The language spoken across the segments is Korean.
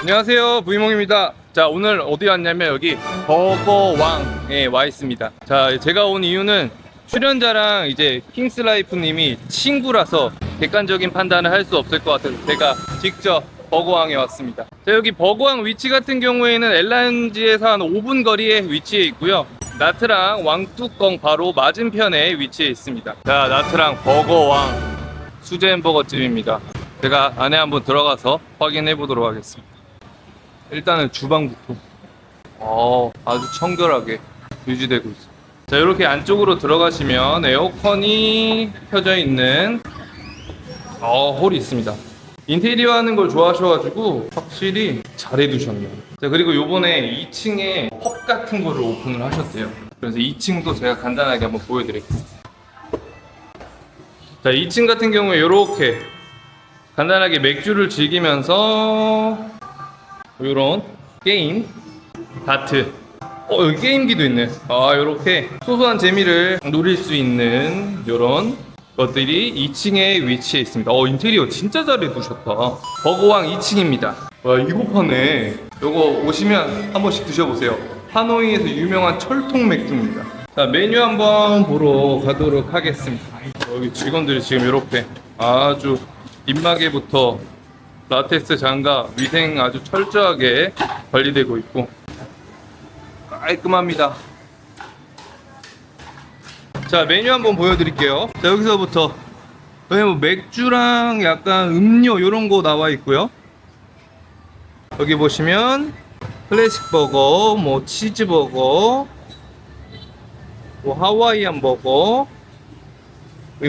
안녕하세요 부이몽입니다. 자 오늘 어디 왔냐면 여기 버거왕에 와 있습니다. 자 제가 온 이유는 출연자랑 이제 킹스라이프 님이 친구라서 객관적인 판단을 할 수 없을 것 같아서 제가 직접 버거왕에 왔습니다. 자 여기 버거왕 위치 같은 경우에는 엘란지에서 한 5분 거리에 위치해 있고요. 나트랑 왕뚜껑 바로 맞은편에 위치해 있습니다. 자 나트랑 버거왕 수제 햄버거 집입니다. 제가 안에 한번 들어가서 확인해 보도록 하겠습니다 일단은 주방부터 어, 아주 청결하게 유지되고 있어요. 자, 이렇게 안쪽으로 들어가시면 에어컨이 켜져 있는 어, 홀이 있습니다. 인테리어 하는 걸 좋아하셔가지고 확실히 잘 해두셨네요. 자, 그리고 요번에 2층에 펍 같은 거를 오픈을 하셨대요. 그래서 2층도 제가 간단하게 한번 보여드리겠습니다. 자, 2층 같은 경우에 이렇게 간단하게 맥주를 즐기면서 요런 게임 다트. 어 여기 게임기도 있네. 아 요렇게 소소한 재미를 누릴 수 있는 요런 것들이 2층에 위치해 있습니다. 어 인테리어 진짜 잘 해 두셨다. 버거왕 2층입니다. 와 이거 파네 요거 오시면 한 번씩 드셔보세요. 하노이에서 유명한 철통 맥주입니다. 자 메뉴 한번 보러 가도록 하겠습니다. 여기 직원들이 지금 이렇게 아주 입마개부터 라테스 장갑 위생 아주 철저하게 관리되고 있고 깔끔합니다. 자 메뉴 한번 보여드릴게요. 자 여기서부터 여기 뭐 맥주랑 약간 음료 이런 거 나와 있고요. 여기 보시면 클래식 버거, 뭐 치즈 버거, 뭐 하와이안 버거,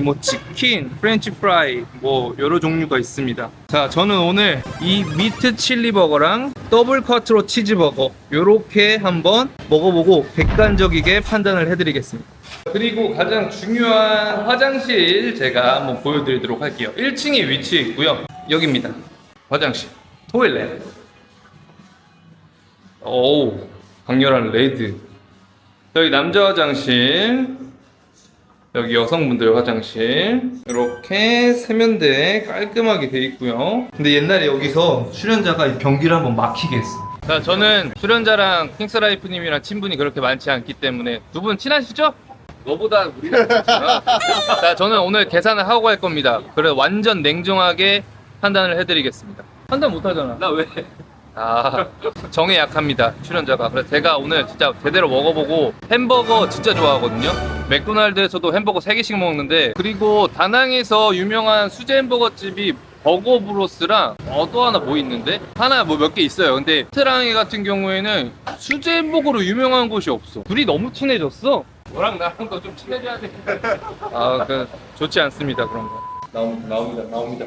뭐 치킨, 프렌치 프라이 뭐 여러 종류가 있습니다. 자, 저는 오늘 이 미트 칠리 버거랑 더블 커트로 치즈 버거 요렇게 한번 먹어보고 객관적이게 판단을 해드리겠습니다. 그리고 가장 중요한 화장실 제가 한번 보여드리도록 할게요. 1층에 위치해 있고요. 여기입니다. 화장실, 토일렛. 오, 강렬한 레드. 여기 남자 화장실, 여기 여성분들 화장실. 이렇게 세면대 깔끔하게 돼 있고요. 근데 옛날에 여기서 출연자가 이 변기를 한번 막히게 했어 자 저는 출연자랑 킹스라이프님이랑 친분이 그렇게 많지 않기 때문에 두 분 친하시죠? 너보다 우리가 친하구나. 자 저는 오늘 계산을 하고 갈 겁니다. 그래 완전 냉정하게 판단을 해드리겠습니다. 판단 못하잖아. 나 왜? 아 정에 약합니다 출연자가. 그래서 제가 오늘 진짜 제대로 먹어보고 햄버거 진짜 좋아하거든요 맥도날드에서도 햄버거 3개씩 먹는데 그리고 다낭에서 유명한 수제 햄버거 집이 버거 브로스랑 어, 또 하나 뭐 있는데? 하나 뭐 몇 개 있어요. 근데 트랑이 같은 경우에는 수제 햄버거로 유명한 곳이 없어. 둘이 너무 친해졌어. 너랑 나랑도 좀 친해져야 돼 아그 좋지 않습니다 그런 거. 나옵니다 나옵니다 나옵니다.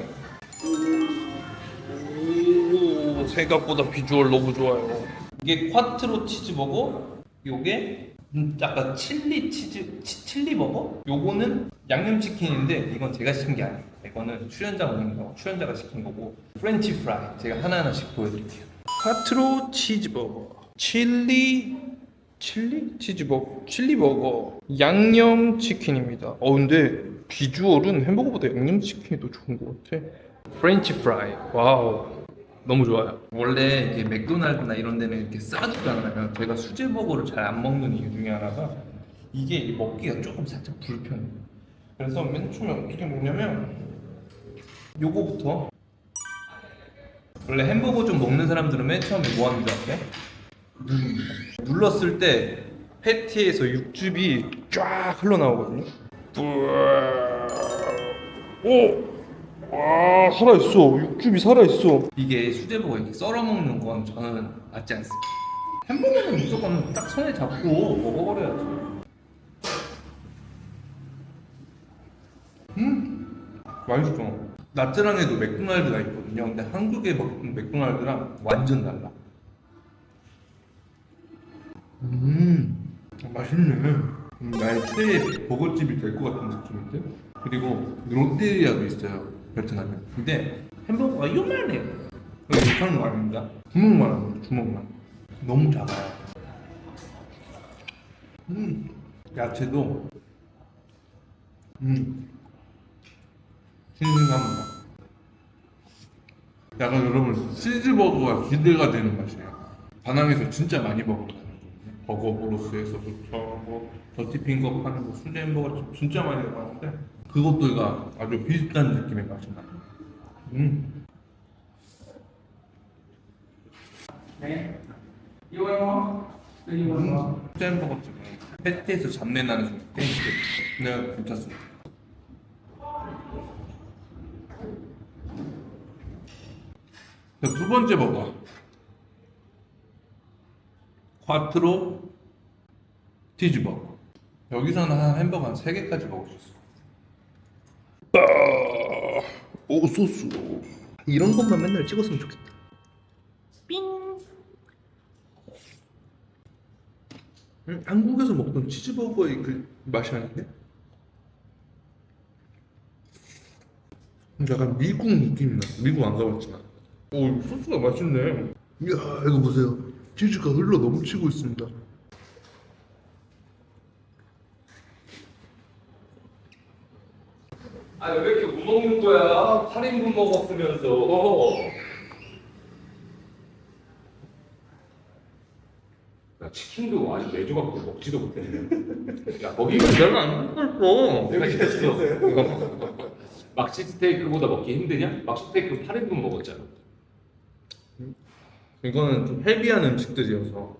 오, 생각보다 비주얼 너무 좋아요. 이게 콰트로 치즈버거, 요게 음, 약간 칠리 치즈 치, 칠리 버거? 요거는 양념치킨인데 이건 제가 시킨 게 아니에요. 이거는 출연자 거, 출연자가 시킨 거고 프렌치 프라이 제가 하나하나씩 보여드릴게요. 콰트로 치즈버거, 칠리 칠리 치즈버거, 칠리버거, 양념치킨입니다. 어 근데 비주얼은 햄버거보다 양념치킨이 더 좋은 것 같아. 프렌치 프라이, 와우. 너무 좋아요. 원래 이게 맥도날드나 이런 데는 이렇게 싸주잖아요. 제가 수제버거를 잘 안 먹는 이유 중에 하나가 이게 먹기가 조금 살짝 불편해요. 그래서 맨 처음에 어떻게 먹냐면 요거부터 원래 햄버거 좀 먹는 사람들은 맨 처음에 뭐 하는 줄 아세요? 눌렀을 때 패티에서 육즙이 쫙 흘러나오거든요. 오! 와 살아있어. 육즙이 살아있어. 이게 수제버거 이렇게 썰어 먹는 건 저는 맞지 않습니다. 햄버거는 무조건 딱 손에 잡고 먹어버려야지 음! 맛있어. 나트랑에도 맥도날드가 있거든요. 근데 먹는 맥도날드랑 완전 달라. 음! 맛있네. 음, 나의 최애 버거집이 될 것 같은 느낌인데? 그리고 롯데리아도 있어요 베트남에 근데 햄버거가 요만해요. 이거 못하는 거 아닙니다. 주먹만 합니다. 주먹만 너무 작아요. 음 야채도. 음. 싱싱합니다. 약간 여러분 치즈버거가 기대가 되는 맛이에요. 다낭에서 진짜 많이 먹었거든요. 버거 브로스에서부터 뭐 더티핑거 파는 거 순대 햄버거 진짜 많이 먹었는데 그것들과 아주 비슷한 느낌의 맛이 나요. 음. 네. 이거요. 이거요. 음. 순대 햄버거집은 패티에서 잡내 나는 좀 테이스트. 네, 괜찮습니다. 자, 두 번째 버거. 콰트로 치즈버거. 여기서는 한 햄버거 한 3개까지 먹을 수 있어. 오 소스. 이런 것만 맨날 찍었으면 좋겠다. 음, 한국에서 먹던 치즈버거의 그 맛이 아닌데? 음, 약간 미국 느낌이 나. 미국 안 가봤지만. 오 소스가 맛있네. 이야 이거 보세요. 치즈가 흘러 넘치고 있습니다 아, 왜 이렇게 못 먹는 거야? 8인분 먹었으면서. 나 치킨도 아직 내주 갖고 먹지도 못했네. 야 거기 이거 내가 안 먹었어 내가 시켰어. 막시 스테이크보다 먹기 힘드냐? 막시 스테이크 8인분 먹었잖아. 이거는 좀 헤비한 음식들이어서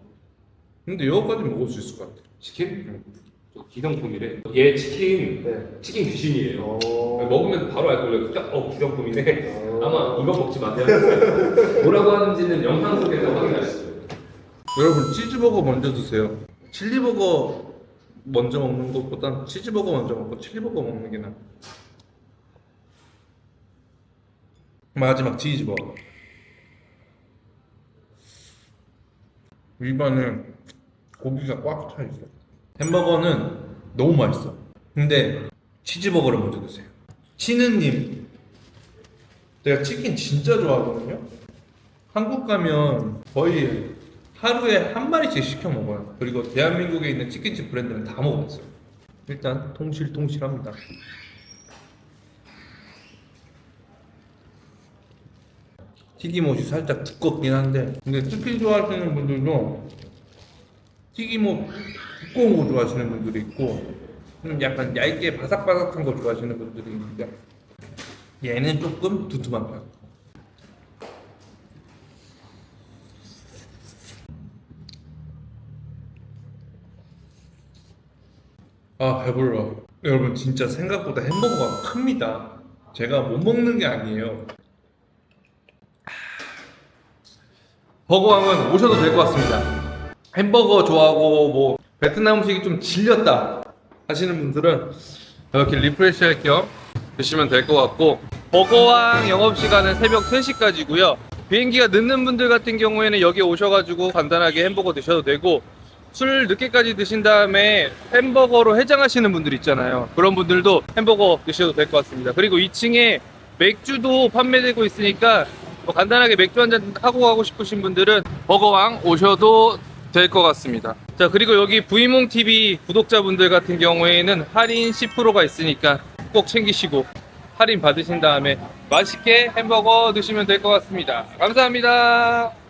근데 이거까지 먹을 수 있을 것 같아 치킨? 저 기성품이래. 얘 치킨 치킨 귀신이에요. 어. 먹으면 바로 알 걸요. 딱 어 기성품이네. 아마 이거 먹지 마세요. 뭐라고 하는지는 영상 속에서 확인하시죠. 여러분 치즈버거 먼저 드세요. 칠리버거 먼저 먹는 것보단 치즈버거 먼저 먹고 칠리버거 먹는 게 나아. 마지막 치즈버거. 입안에 고기가 꽉 차 있어. 햄버거는 너무 맛있어. 근데 치즈버거를 먼저 드세요. 치느님, 제가 치킨 진짜 좋아하거든요. 한국 가면 거의 하루에 한 마리씩 시켜 먹어요. 그리고 대한민국에 있는 치킨집 브랜드는 다 먹어봤어요. 일단 통실통실합니다. 튀김옷이 살짝 두껍긴 한데 근데 치킨 좋아하시는 분들도 튀김옷 두꺼운 거 좋아하시는 분들이 있고 좀 약간 얇게 바삭바삭한 거 좋아하시는 분들이 있는데 얘는 조금 두툼한 편. 아 배불러. 여러분 진짜 생각보다 햄버거가 큽니다. 제가 못 먹는 게 아니에요. 버거왕은 오셔도 될 것 같습니다 햄버거 좋아하고 뭐 베트남 음식이 좀 질렸다 하시는 분들은 이렇게 리프레시 할겸 드시면 될 것 같고 버거왕 영업시간은 새벽 3시까지고요 비행기가 늦는 분들 같은 경우에는 여기 오셔가지고 간단하게 햄버거 드셔도 되고 술 늦게까지 드신 다음에 햄버거로 해장하시는 분들 있잖아요. 그런 분들도 햄버거 드셔도 될 것 같습니다. 그리고 2층에 맥주도 판매되고 있으니까 뭐 간단하게 맥주 한 잔 하고 가고 싶으신 분들은 버거왕 오셔도 될 것 같습니다. 자, 그리고 여기 부이몽 TV 구독자분들 같은 경우에는 할인 10%가 있으니까 꼭 챙기시고 할인 받으신 다음에 맛있게 햄버거 드시면 될 것 같습니다. 감사합니다.